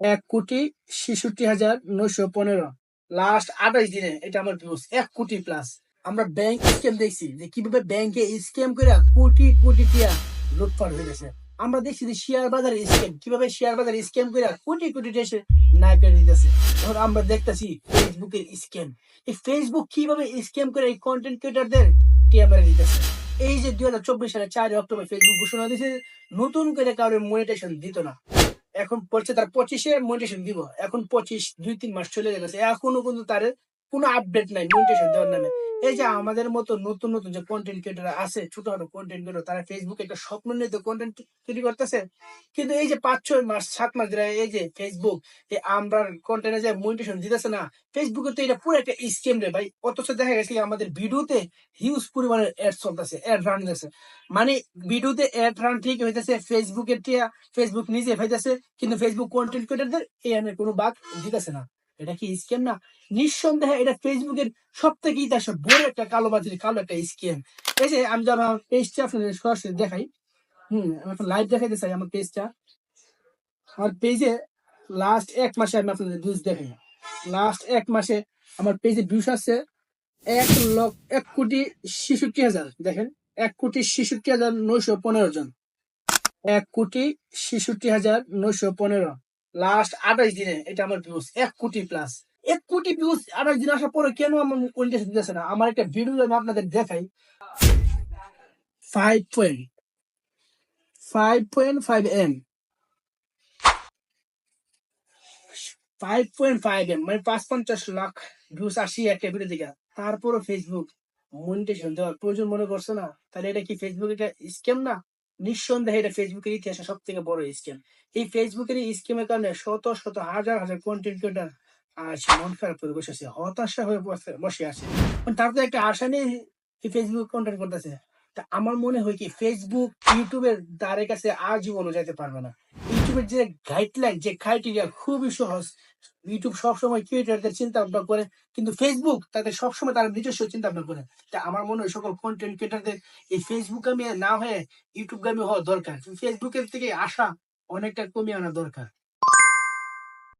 এক কোটি ছেষট্টি হাজার নয়শো পনেরো। লাস্ট আঠাশ দিনে এটা আমার ভিউজ এক কোটি প্লাস আমরা ব্যাংক স্ক্যাম দেখছি যে কীভাবে ব্যাংকে স্ক্যাম করে কোটি কোটি টিয়া লুটপাট হয়ে গেছে। আমরা দেখছি যে শেয়ার বাজারে স্ক্যাম কীভাবে শেয়ার বাজারে স্ক্যাম করে কোটি কোটি দেশে নাই করে দিতেছে। এখন আমরা দেখতেছি ফেসবুকের স্ক্যাম এই ফেসবুক কীভাবে স্ক্যাম করে এই কন্টেন্ট ক্রিয়েটারদের টিয়া মেরে দিতেছে? এই যে দুই হাজার চব্বিশ সালে চারই অক্টোবর ফেসবুক ঘোষণা দিয়েছে নতুন করে কারোর মনিটেশন দিত না। এখন পড়ছে তার পঁচিশে মনিটেশন দিব। এখন পঁচিশ, দুই, তিন মাস চলে গেছে। এখনও কিন্তু তার কোনো আপডেট নাই মনিটেশন দেওয়ার নামে। এই যে আমাদের মতো নতুন নতুন যে কন্টেন্ট ক্রিয়েটার আছে, ছোটখাটো কন্টেন্ট ক্রিয়েটার তারা ফেসবুকে একটা স্বপ্ন নিয়ে কন্টেন্ট তৈরি করতেছে। কিন্তু এই যে পাঁচ ছয় মাস, সাত মাস ধরে এই যে ফেসবুক এই আমরা কন্টেন্টে যে মনিটেশন দিতেছে না ফেসবুকে তো এটা পুরো একটা স্কিম রে ভাই। অথচ দেখা গেছে আমাদের ভিডিওতে হিউজ পরিমাণের অ্যাড চলতেছে অ্যাড রান দিতেছে। মানে ভিডিওতে অ্যাড রান ঠিক হইতেছে ফেসবুকের টিয়া ফেসবুক নিজে হইতেছে কিন্তু ফেসবুক কন্টেন্ট ক্রিয়েটারদের এই কোনো বাক দিতেছে না। এটা কি স্ক্যাম না? নিঃসন্দেহে এটা ফেসবুকের সব থেকে ইতিহাসে বড় একটা কালো বাজারি কালো একটা স্ক্যাম এই যে আমি যখন আমার পেজটা আপনাদের সরাসরি দেখাই। হুম, আমি লাইভ দেখাইতে চাই আমার পেজটা আমার পেজে লাস্ট এক মাসে আমি আপনাদের ভিউজ দেখাই। লাস্ট এক মাসে আমার পেজে ভিউজ আছে এক লক্ষ, এক কোটি ছেষট্টি হাজার। দেখেন, এক কোটি ছেষট্টি হাজার নয়শো পনেরো জন। এক কোটি ছেষট্টি হাজার নয়শো পনেরো। লাস্ট আঠাশ দিনে, এটা আমার ভিউজ এক কোটি প্লাস এক কোটি ভিউজ আঠাশ দিন আসার পরে কেন আমার দিতেছে না? আমার একটা ভিডিও আমি আপনাদের দেখাই। Five point five point five M five point five M মানে পাঁচ পঞ্চাশ লাখ ভিউজ আসি একটা ভিডিও থেকে। তারপরও ফেসবুক মনিটেশন দেওয়ার প্রয়োজন মনে করছে না? তাহলে এটা কি ফেসবুক এটা স্ক্যাম না? নিঃসন্দেহে এটা ফেসবুকের ইতিহাসে সব থেকে বড় স্ক্যাম এই ফেসবুকের এই স্ক্যামের কারণে শত শত হাজার হাজার কন্টেন্ট ক্রিয়েটার মন খারাপ করে বসে আছে, হতাশা হয়ে বসে আছে। মানে তার তো একটা আশা নেই ফেসবুক কন্টেন্ট করতেছে। তা আমার মনে হয় কি, ফেসবুক, ইউটিউবের দ্বারের কাছে আজীবনও যেতে পারবে না। ইউটিউবের যে গাইডলাইন যে ক্রাইটেরিয়া খুবই সহজ। ইউটিউব সবসময় ক্রিয়েটারদের চিন্তা ভাবনা করে, কিন্তু ফেসবুক তাদের সবসময় তারা নিজস্ব চিন্তা ভাবনা করে। তা আমার মনে হয় সকল কন্টেন্ট ক্রিয়েটারদের এই ফেসবুক আমি না হয়ে ইউটিউব গামী হওয়া দরকার। ফেসবুকের থেকে আসা অনেকটা কমিয়ে আনা দরকার।